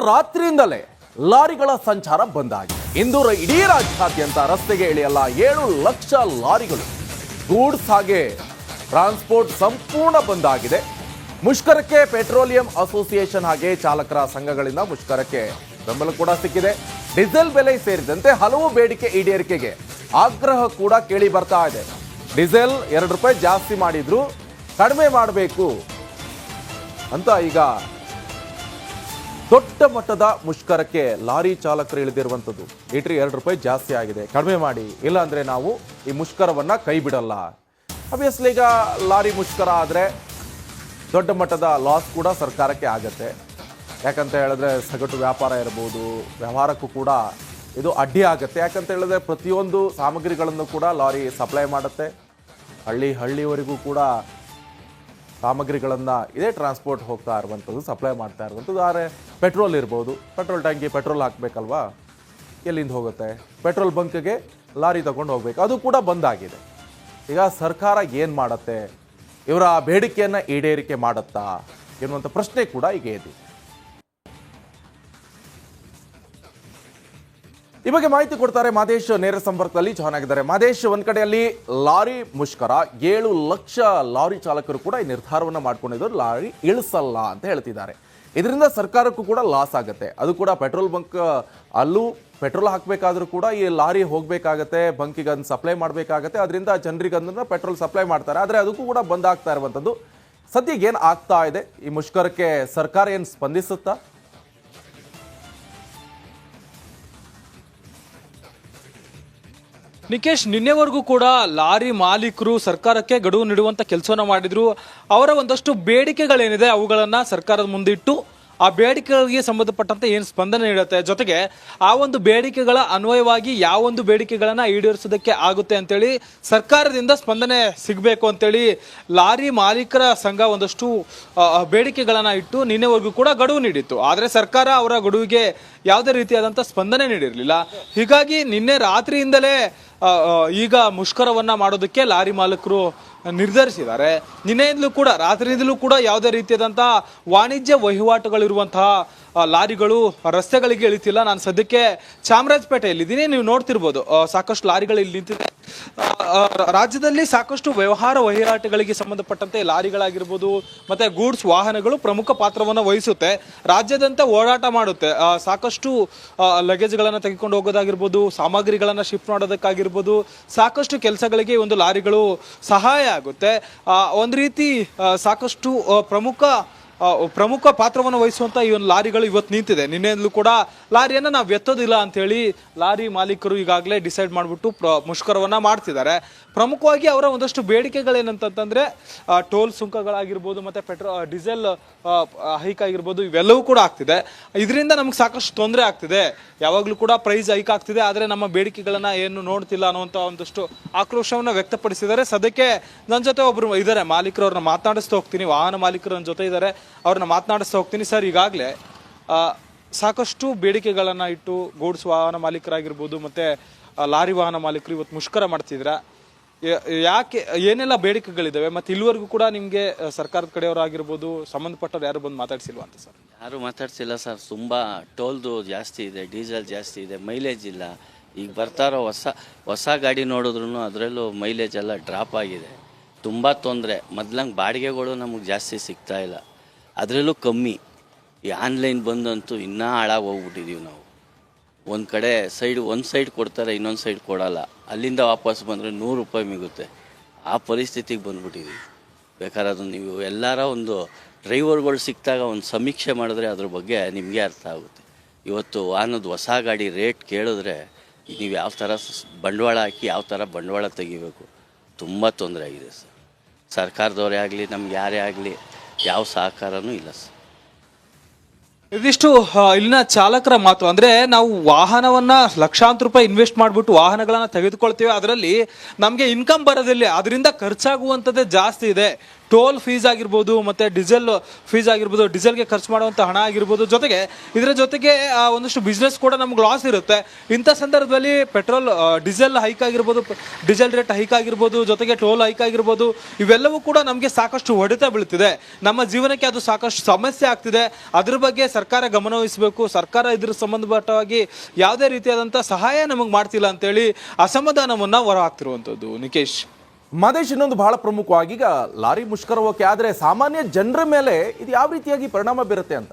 ರಾತ್ರಿಯಿಂದಲೇ ಲಾರಿಗಳ ಸಂಚಾರ ಬಂದ್ ಆಗಿದೆ. ಇಂದು ಇಡೀ ರಾಜ್ಯಾದ್ಯಂತ ರಸ್ತೆಗೆ ಇಳಿಯಲ್ಲ ಏಳು ಲಕ್ಷ ಲಾರಿಗಳು. ಗೂಡ್ಸ್ ಹಾಗೆ ಟ್ರಾನ್ಸ್ಪೋರ್ಟ್ ಸಂಪೂರ್ಣ ಬಂದ್ ಆಗಿದೆ. ಮುಷ್ಕರಕ್ಕೆ ಪೆಟ್ರೋಲಿಯಂ ಅಸೋಸಿಯೇಷನ್ ಹಾಗೆ ಚಾಲಕರ ಸಂಘಗಳಿಂದ ಮುಷ್ಕರಕ್ಕೆ ಬೆಂಬಲ ಕೂಡ ಸಿಕ್ಕಿದೆ. ಡೀಸೆಲ್ ಬೆಲೆ ಸೇರಿದಂತೆ ಹಲವು ಬೇಡಿಕೆ ಈಡೇರಿಕೆಗೆ ಆಗ್ರಹ ಕೂಡ ಕೇಳಿ ಬರ್ತಾ ಇದೆ. ಡೀಸೆಲ್ ಎರಡು ರೂಪಾಯಿ ಜಾಸ್ತಿ ಮಾಡಿದ್ರು ಕಡಿಮೆ ಮಾಡಬೇಕು ಅಂತ ಈಗ ದೊಡ್ಡ ಮಟ್ಟದ ಮುಷ್ಕರಕ್ಕೆ ಲಾರಿ ಚಾಲಕರು ಇಳಿದಿರುವಂಥದ್ದು. ಲೀಟ್ರಿ ಎರಡು ರೂಪಾಯಿ ಜಾಸ್ತಿ ಆಗಿದೆ. ಕಡಿಮೆ ಮಾಡಿ. ಇಲ್ಲಾಂದರೆ ನಾವು ಈ ಮುಷ್ಕರವನ್ನು ಕೈ ಬಿಡಲ್ಲ. ಅಬ್ವಿಯಸ್ಲಿ ಈಗ ಲಾರಿ ಮುಷ್ಕರ ಆದರೆ ದೊಡ್ಡ ಮಟ್ಟದ ಲಾಸ್ ಕೂಡ ಸರ್ಕಾರಕ್ಕೆ ಆಗತ್ತೆ. ಯಾಕಂತ ಹೇಳಿದ್ರೆ ಸಗಟು ವ್ಯಾಪಾರ ಇರ್ಬೋದು, ವ್ಯವಹಾರಕ್ಕೂ ಕೂಡ ಇದು ಅಡ್ಡಿ ಆಗುತ್ತೆ. ಯಾಕಂತ ಹೇಳಿದ್ರೆ ಪ್ರತಿಯೊಂದು ಸಾಮಗ್ರಿಗಳನ್ನು ಕೂಡ ಲಾರಿ ಸಪ್ಲೈ ಮಾಡುತ್ತೆ. ಹಳ್ಳಿ ಹಳ್ಳಿವರೆಗೂ ಕೂಡ ಸಾಮಗ್ರಿಗಳನ್ನು ಇದೇ ಟ್ರಾನ್ಸ್ಪೋರ್ಟ್ ಹೋಗ್ತಾ ಇರುವಂಥದ್ದು ಸಪ್ಲೈ ಮಾಡ್ತಾ ಇರುವಂಥದ್ದು. ಆದರೆ ಪೆಟ್ರೋಲ್ ಇರ್ಬೋದು. ಪೆಟ್ರೋಲ್ ಟ್ಯಾಂಕಿ ಪೆಟ್ರೋಲ್ ಹಾಕಬೇಕಲ್ವಾ? ಎಲ್ಲಿಂದ ಹೋಗುತ್ತೆ? ಪೆಟ್ರೋಲ್ ಬಂಕ್ಗೆ ಲಾರಿ ತಗೊಂಡು ಹೋಗಬೇಕು. ಅದು ಕೂಡ ಬಂದಾಗಿದೆ ಈಗ ಸರ್ಕಾರ ಏನು ಮಾಡುತ್ತೆ? ಇವರ ಬೇಡಿಕೆಯನ್ನು ಈಡೇರಿಕೆ ಮಾಡುತ್ತಾ? ಎನ್ನುವಂಥ ಪ್ರಶ್ನೆ ಕೂಡ ಈಗ ಇದೆ. ಈ ಬಗ್ಗೆ ಮಾಹಿತಿ ಕೊಡ್ತಾರೆ ಮಾದೇಶ್ ನೇರ ಸಂಪರ್ಕದಲ್ಲಿ ಜಾಯ್ನ್ ಆಗಿದ್ದಾರೆ. ಮಾದೇಶ್, ಒಂದ್ ಕಡೆಯಲ್ಲಿ ಲಾರಿ ಮುಷ್ಕರ, ಏಳು ಲಕ್ಷ ಲಾರಿ ಚಾಲಕರು ಕೂಡ ಈ ನಿರ್ಧಾರವನ್ನು ಮಾಡ್ಕೊಂಡಿದ್ದರು. ಲಾರಿ ಇಳಿಸಲ್ಲ ಅಂತ ಹೇಳ್ತಿದ್ದಾರೆ. ಇದರಿಂದ ಸರ್ಕಾರಕ್ಕೂ ಕೂಡ ಲಾಸ್ ಆಗುತ್ತೆ. ಅದು ಕೂಡ ಪೆಟ್ರೋಲ್ ಬಂಕ್, ಅಲ್ಲೂ ಪೆಟ್ರೋಲ್ ಹಾಕಬೇಕಾದ್ರೂ ಕೂಡ ಈ ಲಾರಿ ಹೋಗಬೇಕಾಗತ್ತೆ, ಬಂಕಿಗೆ ಅದನ್ನು ಸಪ್ಲೈ ಮಾಡಬೇಕಾಗತ್ತೆ. ಅದರಿಂದ ಜನರಿಗೆ ಅಂದ್ರೆ ಪೆಟ್ರೋಲ್ ಸಪ್ಲೈ ಮಾಡ್ತಾರೆ. ಆದರೆ ಅದಕ್ಕೂ ಕೂಡ ಬಂದ್ ಆಗ್ತಾ ಇರುವಂಥದ್ದು. ಸದ್ಯಕ್ಕೆ ಏನು ಆಗ್ತಾ ಇದೆ? ಈ ಮುಷ್ಕರಕ್ಕೆ ಸರ್ಕಾರ ಏನು ಸ್ಪಂದಿಸುತ್ತಾ? ನಿಕೇಶ್, ನಿನ್ನೆವರೆಗೂ ಕೂಡ ಲಾರಿ ಮಾಲೀಕರು ಸರ್ಕಾರಕ್ಕೆ ಗಡುವು ನೀಡುವಂತ ಕೆಲಸವನ್ನು ಮಾಡಿದ್ರು. ಅವರ ಒಂದಷ್ಟು ಬೇಡಿಕೆಗಳೇನಿದೆ ಅವುಗಳನ್ನ ಸರ್ಕಾರದ ಮುಂದಿಟ್ಟು ಆ ಬೇಡಿಕೆಗಳಿಗೆ ಸಂಬಂಧಪಟ್ಟಂತೆ ಏನು ಸ್ಪಂದನೆ ನೀಡುತ್ತೆ? ಜೊತೆಗೆ ಆ ಒಂದು ಬೇಡಿಕೆಗಳ ಅನ್ವಯವಾಗಿ ಯಾವೊಂದು ಬೇಡಿಕೆಗಳನ್ನ ಈಡೇರಿಸೋದಕ್ಕೆ ಆಗುತ್ತೆ ಅಂತೇಳಿ ಸರ್ಕಾರದಿಂದ ಸ್ಪಂದನೆ ಸಿಗಬೇಕು ಅಂತೇಳಿ ಲಾರಿ ಮಾಲೀಕರ ಸಂಘ ಒಂದಷ್ಟು ಬೇಡಿಕೆಗಳನ್ನ ಇಟ್ಟು ನಿನ್ನೆವರೆಗೂ ಕೂಡ ಗಡುವು ನೀಡಿತ್ತು. ಆದರೆ ಸರ್ಕಾರ ಅವರ ಗಡುವಿಗೆ ಯಾವುದೇ ರೀತಿಯಾದಂಥ ಸ್ಪಂದನೆ ನೀಡಿರಲಿಲ್ಲ. ಹೀಗಾಗಿ ನಿನ್ನೆ ರಾತ್ರಿಯಿಂದಲೇ ಈಗ ಮುಷ್ಕರವನ್ನ ಮಾಡೋದಕ್ಕೆ ಲಾರಿ ಮಾಲೀಕರು ನಿರ್ಧರಿಸಿದ್ದಾರೆ. ನಿನ್ನೆಯಿಂದಲೂ ಕೂಡ, ರಾತ್ರಿಯಿಂದಲೂ ಕೂಡ ಯಾವುದೇ ರೀತಿಯಾದಂಥ ವಾಣಿಜ್ಯ ವಹಿವಾಟುಗಳಿರುವಂತಹ ಲಾರಿಗಳು, ರಸ್ತೆಗಳಿಗೆ ಇಳಿತಿಲ್ಲ. ನಾನು ಸದ್ಯಕ್ಕೆ ಚಾಮರಾಜಪೇಟೆಯಲ್ಲಿದ್ದೀನಿ. ನೀವು ನೋಡ್ತಿರ್ಬೋದು ಸಾಕಷ್ಟು ಲಾರಿಗಳು ಇಲ್ಲಿ ನಿಂತಿದೆ. ರಾಜ್ಯದಲ್ಲಿ ಸಾಕಷ್ಟು ವ್ಯವಹಾರ ವಹಿವಾಟುಗಳಿಗೆ ಸಂಬಂಧಪಟ್ಟಂತೆ ಲಾರಿಗಳಾಗಿರ್ಬೋದು, ಮತ್ತೆ ಗೂಡ್ಸ್ ವಾಹನಗಳು ಪ್ರಮುಖ ಪಾತ್ರವನ್ನು ವಹಿಸುತ್ತೆ. ರಾಜ್ಯದಂತ ಓಡಾಟ ಮಾಡುತ್ತೆ. ಸಾಕಷ್ಟು ಲಗೇಜ್ಗಳನ್ನು ತೆಗೆದುಕೊಂಡು ಹೋಗೋದಾಗಿರ್ಬೋದು, ಸಾಮಗ್ರಿಗಳನ್ನು ಶಿಫ್ಟ್ ಮಾಡೋದಕ್ಕಾಗಿರ್ಬೋದು, ಸಾಕಷ್ಟು ಕೆಲಸಗಳಿಗೆ ಒಂದು ಲಾರಿಗಳು ಸಹಾಯ ಆಗುತ್ತೆ. ಒಂದು ರೀತಿ ಸಾಕಷ್ಟು ಪ್ರಮುಖ ಪ್ರಮುಖ ಪಾತ್ರವನ್ನು ವಹಿಸುವಂತ ಈ ಒಂದು ಲಾರಿಗಳು ಇವತ್ತು ನಿಂತಿದೆ. ನಿನ್ನೆಯಿಂದಲೂ ಕೂಡ ಲಾರಿಯನ್ನು ನಾವು ಎತ್ತೋದಿಲ್ಲ ಅಂತೇಳಿ ಲಾರಿ ಮಾಲೀಕರು ಈಗಾಗಲೇ ಡಿಸೈಡ್ ಮಾಡಿಬಿಟ್ಟು ಮುಷ್ಕರವನ್ನ ಮಾಡ್ತಿದ್ದಾರೆ. ಪ್ರಮುಖವಾಗಿ ಅವರ ಒಂದಷ್ಟು ಬೇಡಿಕೆಗಳೇನಂತಂದ್ರೆ ಟೋಲ್ ಸುಂಕಗಳಾಗಿರ್ಬೋದು ಮತ್ತೆ ಪೆಟ್ರೋ ಡೀಸೆಲ್ ಹೈಕ್ ಆಗಿರ್ಬೋದು, ಇವೆಲ್ಲವೂ ಕೂಡ ಆಗ್ತಿದೆ. ಇದರಿಂದ ನಮ್ಗೆ ಸಾಕಷ್ಟು ತೊಂದರೆ ಆಗ್ತಿದೆ. ಯಾವಾಗಲೂ ಕೂಡ ಪ್ರೈಸ್ ಹೈಕ್ ಆಗ್ತಿದೆ, ಆದರೆ ನಮ್ಮ ಬೇಡಿಕೆಗಳನ್ನ ಏನು ನೋಡ್ತಿಲ್ಲ ಅನ್ನುವಂಥ ಒಂದಷ್ಟು ಆಕ್ರೋಶವನ್ನ ವ್ಯಕ್ತಪಡಿಸಿದ್ದಾರೆ. ಸದ್ಯಕ್ಕೆ ನನ್ನ ಜೊತೆ ಒಬ್ರು ಇದ್ದಾರೆ ಮಾಲೀಕರು ಅವ್ರನ್ನ ಮಾತನಾಡಿಸ್ತಾ ಹೋಗ್ತೀನಿ, ವಾಹನ ಮಾಲೀಕರು ನನ್ನ ಜೊತೆ ಇದ್ದಾರೆ ಅವ್ರನ್ನ ಮಾತನಾಡಿಸ್ತಾ ಹೋಗ್ತೀನಿ. ಸರ್, ಈಗಾಗಲೇ ಸಾಕಷ್ಟು ಬೇಡಿಕೆಗಳನ್ನ ಇಟ್ಟು ಗೂಡ್ಸ್ ವಾಹನ ಮಾಲೀಕರಾಗಿರ್ಬೋದು, ಮತ್ತೆ ಲಾರಿ ವಾಹನ ಮಾಲೀಕರು ಇವತ್ತು ಮುಷ್ಕರ ಮಾಡ್ತಿದ್ರ. ಯಾಕೆ, ಏನೆಲ್ಲ ಬೇಡಿಕೆಗಳಿದ್ದಾವೆ ಮತ್ತೆ ಇಲ್ಲಿವರೆಗೂ ಕೂಡ ನಿಮಗೆ ಸರ್ಕಾರದ ಕಡೆಯವರಾಗಿರ್ಬೋದು, ಸಂಬಂಧಪಟ್ಟವ್ರು ಯಾರು ಬಂದು ಮಾತಾಡ್ಸಿಲ್ವಾ ಅಂತ ಸರ್? ಯಾರು ಮಾತಾಡ್ಸಿಲ್ಲ ಸರ್. ತುಂಬ ಟೋಲ್ದು ಜಾಸ್ತಿ ಇದೆ, ಡೀಸೆಲ್ ಜಾಸ್ತಿ ಇದೆ, ಮೈಲೇಜ್ ಇಲ್ಲ. ಈಗ ಬರ್ತಾರೋ ಹೊಸ ಹೊಸ ಗಾಡಿ ನೋಡಿದ್ರು ಅದರಲ್ಲೂ ಮೈಲೇಜ್ ಎಲ್ಲ ಡ್ರಾಪ್ ಆಗಿದೆ. ತುಂಬ ತೊಂದರೆ. ಮೊದ್ಲಂಗೆ ಬಾಡಿಗೆಗಳು ನಮಗೆ ಜಾಸ್ತಿ ಸಿಗ್ತಾ ಇಲ್ಲ. ಅದರಲ್ಲೂ ಕಮ್ಮಿ. ಈ ಆನ್ಲೈನ್ ಬಂದಂತೂ ಇನ್ನೂ ಹಾಳಾಗಿ ಹೋಗ್ಬಿಟ್ಟಿದ್ದೀವಿ ನಾವು. ಒಂದು ಕಡೆ ಸೈಡ್, ಒಂದು ಸೈಡ್ ಕೊಡ್ತಾರೆ, ಇನ್ನೊಂದು ಸೈಡ್ ಕೊಡಲ್ಲ. ಅಲ್ಲಿಂದ ವಾಪಸ್ ಬಂದರೆ ನೂರು ರೂಪಾಯಿ ಮಿಗುತ್ತೆ. ಆ ಪರಿಸ್ಥಿತಿಗೆ ಬಂದ್ಬಿಟ್ಟಿದ್ದೀವಿ ಬೇಕಾದ್ರೆ ಅದು ನೀವು ಎಲ್ಲರ ಒಂದು ಡ್ರೈವರ್ಗಳು ಸಿಕ್ಕಿದಾಗ ಒಂದು ಸಮೀಕ್ಷೆ ಮಾಡಿದ್ರೆ ಅದ್ರ ಬಗ್ಗೆ ನಿಮಗೆ ಅರ್ಥ ಆಗುತ್ತೆ. ಇವತ್ತು ವಾಹನದ ಹೊಸ ಗಾಡಿ ರೇಟ್ ಕೇಳಿದ್ರೆ ನೀವು ಯಾವ ಥರ ಬಂಡವಾಳ ಹಾಕಿ ಯಾವ ಥರ ಬಂಡವಾಳ ತೆಗಿಬೇಕು. ತುಂಬ ತೊಂದರೆ ಆಗಿದೆ ಸರ್. ಸರ್ಕಾರದವರೇ ಆಗಲಿ, ನಮ್ಗೆ ಯಾರೇ ಆಗಲಿ, ಯಾವ ಸಹಕಾರನೂ ಇಲ್ಲ ಸರ್. ಇದಿಷ್ಟು ಇಲ್ಲಿನ ಚಾಲಕರ ಮಾತು. ಅಂದ್ರೆ ನಾವು ವಾಹನವನ್ನ ಲಕ್ಷಾಂತರ ರೂಪಾಯಿ ಇನ್ವೆಸ್ಟ್ ಮಾಡ್ಬಿಟ್ಟು ವಾಹನಗಳನ್ನ ತೆಗೆದುಕೊಳ್ತೀವಿ. ಅದರಲ್ಲಿ ನಮಗೆ ಇನ್ಕಮ್ ಬರೋದಿಲ್ಲ. ಅದರಿಂದ ಖರ್ಚಾಗುವಂಥದ್ದೇ ಜಾಸ್ತಿ ಇದೆ. ಟೋಲ್ ಫೀಸ್ ಆಗಿರ್ಬೋದು ಮತ್ತು ಡೀಸೆಲ್ ಫೀಸ್ ಆಗಿರ್ಬೋದು ಡೀಸೆಲ್ಗೆ ಖರ್ಚು ಮಾಡುವಂಥ ಹಣ ಆಗಿರ್ಬೋದು ಜೊತೆಗೆ ಇದರ ಜೊತೆಗೆ ಒಂದಷ್ಟು ಬಿಸ್ನೆಸ್ ಕೂಡ ನಮ್ಗೆ ಲಾಸ್ ಇರುತ್ತೆ. ಇಂಥ ಸಂದರ್ಭದಲ್ಲಿ ಪೆಟ್ರೋಲ್ ಡೀಸೆಲ್ ಹೈಕ್ ಆಗಿರ್ಬೋದು ಡೀಸೆಲ್ ರೇಟ್ ಹೈಕ್ ಆಗಿರ್ಬೋದು, ಜೊತೆಗೆ ಟೋಲ್ ಹೈಕ್ ಆಗಿರ್ಬೋದು, ಇವೆಲ್ಲವೂ ಕೂಡ ನಮಗೆ ಸಾಕಷ್ಟು ಹೊಡೆತ ಬೀಳ್ತಿದೆ. ನಮ್ಮ ಜೀವನಕ್ಕೆ ಅದು ಸಾಕಷ್ಟು ಸಮಸ್ಯೆ ಆಗ್ತಿದೆ. ಅದ್ರ ಬಗ್ಗೆ ಸರ್ಕಾರ ಗಮನವಹಿಸಬೇಕು ಸರ್ಕಾರ ಇದ್ರ ಸಂಬಂಧಪಟ್ಟವಾಗಿ ಯಾವುದೇ ರೀತಿಯಾದಂಥ ಸಹಾಯ ನಮಗೆ ಮಾಡ್ತಿಲ್ಲ ಅಂತೇಳಿ ಅಸಮಾಧಾನವನ್ನು ಹೊರಹಾಕ್ತಿರುವಂಥದ್ದು. ನಿಕೇಶ್. ಮದೇಶ್ ಇನ್ನೊಂದು ಬಹಳ ಪ್ರಮುಖವಾಗಿ ಈಗ ಲಾರಿ ಮುಷ್ಕರವಕ್ಕೆ ಆದರೆ ಸಾಮಾನ್ಯ ಜನರ ಮೇಲೆ ಇದು ಯಾವ ರೀತಿಯಾಗಿ ಪರಿಣಾಮ ಬೀರುತ್ತೆ ಅಂತ?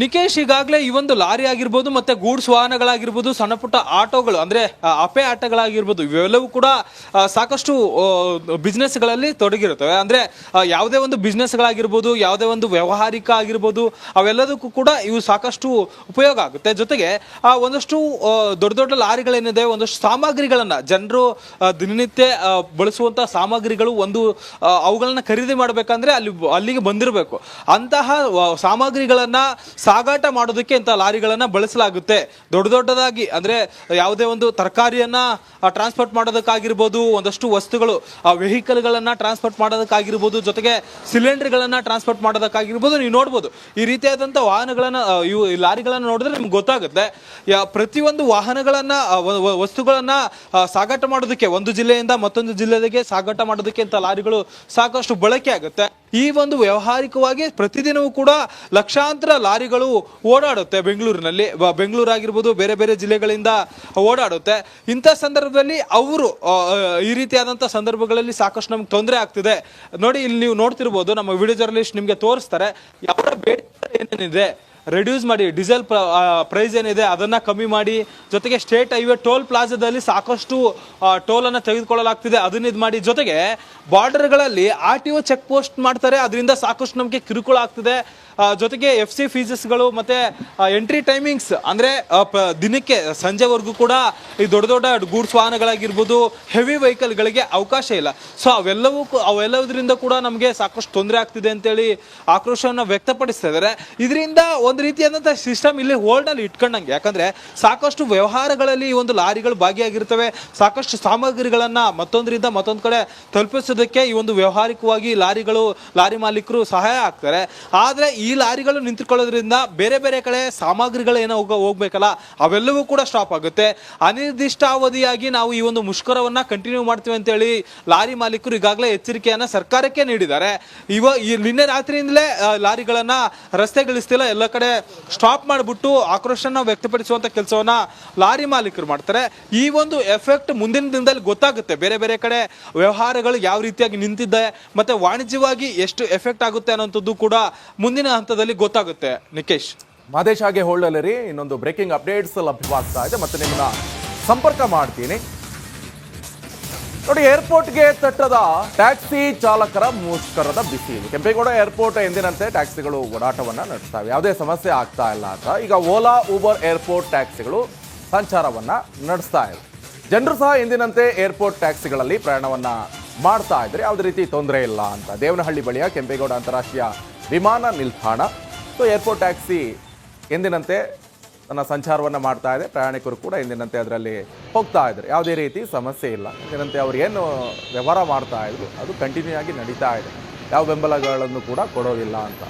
ನಿಕೇಶ್ ಈಗಾಗಲೇ ಈ ಒಂದು ಲಾರಿ ಆಗಿರ್ಬೋದು ಮತ್ತೆ ಗೂಡ್ಸ್ ವಾಹನಗಳಾಗಿರ್ಬೋದು ಸಣ್ಣ ಪುಟ್ಟ ಆಟೋಗಳು ಅಂದ್ರೆ ಅಪೆ ಆಟಗಳಾಗಿರ್ಬೋದು ಇವೆಲ್ಲವೂ ಕೂಡ ಸಾಕಷ್ಟು ಬಿಸ್ನೆಸ್ಗಳಲ್ಲಿ ತೊಡಗಿರುತ್ತವೆ. ಅಂದ್ರೆ ಯಾವುದೇ ಒಂದು ಬಿಸ್ನೆಸ್ಗಳಾಗಿರ್ಬೋದು ಯಾವುದೇ ಒಂದು ವ್ಯವಹಾರಿಕ ಆಗಿರ್ಬೋದು ಅವೆಲ್ಲದಕ್ಕೂ ಕೂಡ ಇವು ಸಾಕಷ್ಟು ಉಪಯೋಗ ಆಗುತ್ತೆ. ಜೊತೆಗೆ ಆ, ಒಂದಷ್ಟು ದೊಡ್ಡ ದೊಡ್ಡ ಲಾರಿಗಳೇನಿದೆ ಒಂದಷ್ಟು ಸಾಮಗ್ರಿಗಳನ್ನ ಜನರು ದಿನನಿತ್ಯ ಬಳಸುವಂತಹ ಸಾಮಗ್ರಿಗಳು ಒಂದು ಅವುಗಳನ್ನ ಖರೀದಿ ಮಾಡಬೇಕಂದ್ರೆ ಅಲ್ಲಿ ಅಲ್ಲಿಗೆ ಬಂದಿರಬೇಕು. ಅಂತಹ ಸಾಮಗ್ರಿಗಳನ್ನ ಸಾಗಾಟ ಮಾಡೋದಕ್ಕೆ ಇಂಥ ಲಾರಿಗಳನ್ನ ಬಳಸಲಾಗುತ್ತೆ. ದೊಡ್ಡ ದೊಡ್ಡದಾಗಿ, ಅಂದ್ರೆ ಯಾವುದೇ ಒಂದು ತರಕಾರಿಯನ್ನ ಟ್ರಾನ್ಸ್ಪೋರ್ಟ್ ಮಾಡೋದಕ್ಕಾಗಿರ್ಬೋದು, ಒಂದಷ್ಟು ವಸ್ತುಗಳು, ಆ ವೆಹಿಕಲ್ಗಳನ್ನ ಟ್ರಾನ್ಸ್ಪೋರ್ಟ್ ಮಾಡೋದಕ್ಕಾಗಿರ್ಬೋದು, ಜೊತೆಗೆ ಸಿಲಿಂಡರ್ಗಳನ್ನ ಟ್ರಾನ್ಸ್ಪೋರ್ಟ್ ಮಾಡೋದಕ್ಕಾಗಿರ್ಬೋದು, ನೀವು ನೋಡ್ಬೋದು. ಈ ರೀತಿಯಾದಂಥ ವಾಹನಗಳನ್ನ ಇವು ಲಾರಿಗಳನ್ನ ನೋಡಿದ್ರೆ ನಿಮ್ಗೆ ಗೊತ್ತಾಗುತ್ತೆ. ಪ್ರತಿಯೊಂದು ವಾಹನಗಳನ್ನ ವಸ್ತುಗಳನ್ನ ಸಾಗಾಟ ಮಾಡೋದಕ್ಕೆ, ಒಂದು ಜಿಲ್ಲೆಯಿಂದ ಮತ್ತೊಂದು ಜಿಲ್ಲೆಗೆ ಸಾಗಾಟ ಮಾಡೋದಕ್ಕೆ ಅಂತ ಲಾರಿಗಳು ಸಾಕಷ್ಟು ಬಳಕೆ ಆಗುತ್ತೆ. ಈ ಒಂದು ವ್ಯವಹಾರಿಕವಾಗಿ ಪ್ರತಿದಿನವೂ ಕೂಡ ಲಕ್ಷಾಂತರ ಲಾರಿಗಳು ಓಡಾಡುತ್ತೆ. ಬೆಂಗಳೂರಿನಲ್ಲಿ ಬೆಂಗಳೂರು ಆಗಿರ್ಬೋದು ಬೇರೆ ಬೇರೆ ಜಿಲ್ಲೆಗಳಿಂದ ಓಡಾಡುತ್ತೆ. ಇಂಥ ಸಂದರ್ಭದಲ್ಲಿ ಅವರು ಈ ರೀತಿಯಾದಂಥ ಸಂದರ್ಭಗಳಲ್ಲಿ ಸಾಕಷ್ಟು ನಮ್ಗೆ ತೊಂದರೆ ಆಗ್ತಿದೆ. ನೋಡಿ, ಇಲ್ಲಿ ನೀವು ನೋಡ್ತಿರ್ಬೋದು, ನಮ್ಮ ವಿಡಿಯೋ ಜರ್ನಲಿಸ್ಟ್ ನಿಮಗೆ ತೋರಿಸ್ತಾರೆ ಯಾವ ಬೇಡಿಕೆ ಏನೇನಿದೆ. ರೆಡ್ಯೂಸ್ ಮಾಡಿ, ಡೀಸೆಲ್ ಪ್ರೈಸ್ ಏನಿದೆ, ಅದನ್ನು ಕಮ್ಮಿ ಮಾಡಿ, ಜೊತೆಗೆ ಸ್ಟೇಟ್ ಹೈವೇ ಟೋಲ್ ಪ್ಲಾಜಾದಲ್ಲಿ ಸಾಕಷ್ಟು ಟೋಲನ್ನು ತೆಗೆದುಕೊಳ್ಳಲಾಗ್ತಿದೆ, ಅದನ್ನ ಇದು ಮಾಡಿ. ಜೊತೆಗೆ, ಬಾರ್ಡರ್ಗಳಲ್ಲಿ R T O check post ಮಾಡ್ತಾರೆ, ಅದರಿಂದ ಸಾಕಷ್ಟು ನಮಗೆ ಕಿರುಕುಳ ಆಗ್ತಿದೆ. ಜೊತೆಗೆ ಎಫ್ ಸಿ ಫೀಸಸ್ಗಳು ಮತ್ತು ಎಂಟ್ರಿ ಟೈಮಿಂಗ್ಸ್ ಅಂದರೆ ದಿನಕ್ಕೆ, ಸಂಜೆವರೆಗೂ ಕೂಡ ಈ ದೊಡ್ಡ ದೊಡ್ಡ ಗೂಡ್ಸ್ ವಾಹನಗಳಾಗಿರ್ಬೋದು ಹೆವಿ ವೆಹಿಕಲ್ಗಳಿಗೆ ಅವಕಾಶ ಇಲ್ಲ. ಸೊ ಅವೆಲ್ಲವೂ ಅವೆಲ್ಲದರಿಂದ ಕೂಡ ನಮಗೆ ಸಾಕಷ್ಟು ತೊಂದರೆ ಆಗ್ತಿದೆ ಅಂತೇಳಿ ಆಕ್ರೋಶವನ್ನು ವ್ಯಕ್ತಪಡಿಸ್ತಾ ಇದ್ದಾರೆ. ಇದರಿಂದ ಒಂದು ರೀತಿಯಾದಂಥ ಸಿಸ್ಟಮ್ ಇಲ್ಲಿ ಹೋಲ್ಡಲ್ಲಿ ಇಟ್ಕೊಂಡಂಗೆ. ಯಾಕಂದರೆ, ಸಾಕಷ್ಟು ವ್ಯವಹಾರಗಳಲ್ಲಿ ಈ ಒಂದು ಲಾರಿಗಳು ಭಾಗಿಯಾಗಿರ್ತವೆ. ಸಾಕಷ್ಟು ಸಾಮಗ್ರಿಗಳನ್ನು ಮತ್ತೊಂದರಿಂದ ಮತ್ತೊಂದು ಕಡೆ ತಲುಪಿಸೋದಕ್ಕೆ ಈ ಒಂದು ವ್ಯವಹಾರಿಕವಾಗಿ ಲಾರಿಗಳು, ಲಾರಿ ಮಾಲೀಕರು ಸಹಾಯ ಆಗ್ತಾರೆ. ಆದರೆ, ಈ ಲಾರಿಗಳು ನಿಂತ್ಕೊಳ್ಳೋದ್ರಿಂದ ಬೇರೆ ಬೇರೆ ಕಡೆ ಸಾಮಗ್ರಿಗಳು ಏನೋ ಹೋಗ ಹೋಗ್ಬೇಕಲ್ಲ, ಅವೆಲ್ಲವೂ ಕೂಡ ಸ್ಟಾಪ್ ಆಗುತ್ತೆ. ಅನಿರ್ದಿಷ್ಟಾವಧಿಯಾಗಿ ನಾವು ಈ ಒಂದು ಮುಷ್ಕರವನ್ನ ಕಂಟಿನ್ಯೂ ಮಾಡ್ತೀವಿ ಅಂತೇಳಿ ಲಾರಿ ಮಾಲೀಕರು ಈಗಾಗಲೇ ಎಚ್ಚರಿಕೆಯನ್ನು ಸರ್ಕಾರಕ್ಕೆ ನೀಡಿದ್ದಾರೆ. ಇವ ಈ ನಿನ್ನೆ ರಾತ್ರಿಯಿಂದಲೇ ಲಾರಿಗಳನ್ನು ರಸ್ತೆಗಿಳಿಸ್ತಿಲ್ಲ, ಎಲ್ಲ ಕಡೆ ಸ್ಟಾಪ್ ಮಾಡಿಬಿಟ್ಟು ಆಕ್ರೋಶನ ವ್ಯಕ್ತಪಡಿಸುವಂತ ಕೆಲಸವನ್ನು ಲಾರಿ ಮಾಲೀಕರು ಮಾಡ್ತಾರೆ. ಈ ಒಂದು ಎಫೆಕ್ಟ್ ಮುಂದಿನ ದಿನದಲ್ಲಿ ಗೊತ್ತಾಗುತ್ತೆ. ಬೇರೆ ಬೇರೆ ಕಡೆ ವ್ಯವಹಾರಗಳು ಯಾವ ರೀತಿಯಾಗಿ ನಿಂತಿದ್ದೆ ಮತ್ತೆ ವಾಣಿಜ್ಯವಾಗಿ ಎಷ್ಟು ಎಫೆಕ್ಟ್ ಆಗುತ್ತೆ ಅನ್ನೋಂಥದ್ದು ಕೂಡ ಮುಂದಿನ ಹಂತದಲ್ಲಿ ಗೊತ್ತಾಗುತ್ತೆ, ನಿಕೇಶ್. ಮಾದೇಶ್ ಹಾಗೆ ರೀ ಇನ್ನೊಂದು ಬ್ರೇಕಿಂಗ್ ಅಪ್ಡೇಟ್ಸ್ ಲಭ್ಯವಾಗ್ತಾ ಇದೆ, ಮತ್ತೆ ನಿಮ್ಮನ್ನ ಸಂಪರ್ಕ ಮಾಡ್ತೀನಿ. ನೋಡಿ ಏರ್ಪೋರ್ಟ್ಗೆ ತಟ್ಟದ ಟ್ಯಾಕ್ಸಿ ಚಾಲಕರ ಮುಷ್ಕರದ ಬಿಸಿ. ಕೆಂಪೇಗೌಡ ಏರ್ಪೋರ್ಟ್ ಎಂದಿನಂತೆ ಟ್ಯಾಕ್ಸಿಗಳು ಓಡಾಟವನ್ನ ನಡೆಸ್ತವೆ. ಯಾವುದೇ ಸಮಸ್ಯೆ ಆಗ್ತಾ ಇಲ್ಲ ಅಂತ. ಈಗ ಓಲಾ ಊಬರ್ ಏರ್ಪೋರ್ಟ್ ಟ್ಯಾಕ್ಸಿಗಳು ಸಂಚಾರವನ್ನ ನಡೆಸ್ತಾ ಇದೆ ಜನರು ಸಹ ಎಂದಿನಂತೆ ಏರ್ಪೋರ್ಟ್ ಟ್ಯಾಕ್ಸಿಗಳಲ್ಲಿ ಪ್ರಯಾಣವನ್ನ ಮಾಡ್ತಾ ಇದ್ರೆ ಯಾವುದೇ ರೀತಿ ತೊಂದರೆ ಇಲ್ಲ ಅಂತ. ದೇವನಹಳ್ಳಿ ಬಳಿಯ ಕೆಂಪೇಗೌಡ ಅಂತಾರಾಷ್ಟ್ರೀಯ ವಿಮಾನ ನಿಲ್ದಾಣ. ಸೊ ಏರ್ಪೋರ್ಟ್ ಟ್ಯಾಕ್ಸಿ ಎಂದಿನಂತೆ ತನ್ನ ಸಂಚಾರವನ್ನು ಮಾಡ್ತಾ ಇದೆ. ಪ್ರಯಾಣಿಕರು ಕೂಡ ಎಂದಿನಂತೆ ಅದರಲ್ಲಿ ಹೋಗ್ತಾ ಇದ್ದಾರೆ. ಯಾವುದೇ ರೀತಿ ಸಮಸ್ಯೆ ಇಲ್ಲ. ಎಂದಿನಂತೆ ಅವರು ಏನು ವ್ಯವಹಾರ ಮಾಡ್ತಾ ಇದ್ರು, ಅದು ಕಂಟಿನ್ಯೂ ಆಗಿ ನಡೀತಾ ಇದೆ. ಯಾವ ಬೆಂಬಲಗಳನ್ನು ಕೂಡ ಕೊಡೋದಿಲ್ಲ ಅಂತ.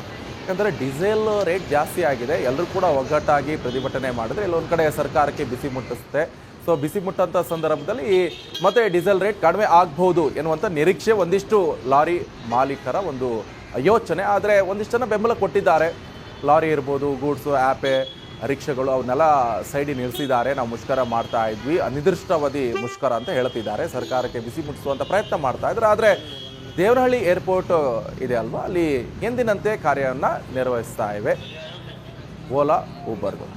ಯಾಕಂದರೆ ಡೀಸೆಲ್ ರೇಟ್ ಜಾಸ್ತಿ ಆಗಿದೆ. ಎಲ್ಲರೂ ಕೂಡ ಒಗ್ಗಟ್ಟಾಗಿ ಪ್ರತಿಭಟನೆ ಮಾಡಿದ್ರೆ ಇಲ್ಲೊಂದು ಕಡೆ ಸರ್ಕಾರಕ್ಕೆ ಬಿಸಿ ಮುಟ್ಟಿಸುತ್ತೆ. ಸೊ ಬಿಸಿ ಮುಟ್ಟಂಥ ಸಂದರ್ಭದಲ್ಲಿ ಮತ್ತೆ ಡೀಸೆಲ್ ರೇಟ್ ಕಡಿಮೆ ಆಗ್ಬೋದು ಎನ್ನುವಂಥ ನಿರೀಕ್ಷೆ ಒಂದಿಷ್ಟು ಲಾರಿ ಮಾಲೀಕರ ಒಂದು ಯೋಚನೆ, ಆದರೆ ಒಂದಿಷ್ಟು ಜನ ಬೆಂಬಲ ಕೊಟ್ಟಿದ್ದಾರೆ. ಲಾರಿ ಇರ್ಬೋದು, ಗೂಡ್ಸು ಆ್ಯಪೆ ರಿಕ್ಷಾಗಳು, ಅವನ್ನೆಲ್ಲ ಸೈಡಿಗೆ ನಿಲ್ಲಿಸಿದ್ದಾರೆ ನಾವು ಮುಷ್ಕರ ಮಾಡ್ತಾ ಇದ್ವಿ. ಅನಿರ್ದಿಷ್ಟಾವಧಿ ಮುಷ್ಕರ ಅಂತ ಹೇಳ್ತಿದ್ದಾರೆ. ಸರ್ಕಾರಕ್ಕೆ ಬಿಸಿ ಮುಟ್ಟಿಸುವಂಥ ಪ್ರಯತ್ನ ಮಾಡ್ತಾ ಇದ್ದಾರೆ ಆದರೆ ದೇವನಹಳ್ಳಿ ಏರ್ಪೋರ್ಟ್ ಇದೆ ಅಲ್ವಾ? ಅಲ್ಲಿ ಎಂದಿನಂತೆ ಕಾರ್ಯವನ್ನು ನಿರ್ವಹಿಸ್ತಾ ಇವೆ. ಓಲಾ ಊಬರ್ಗಳು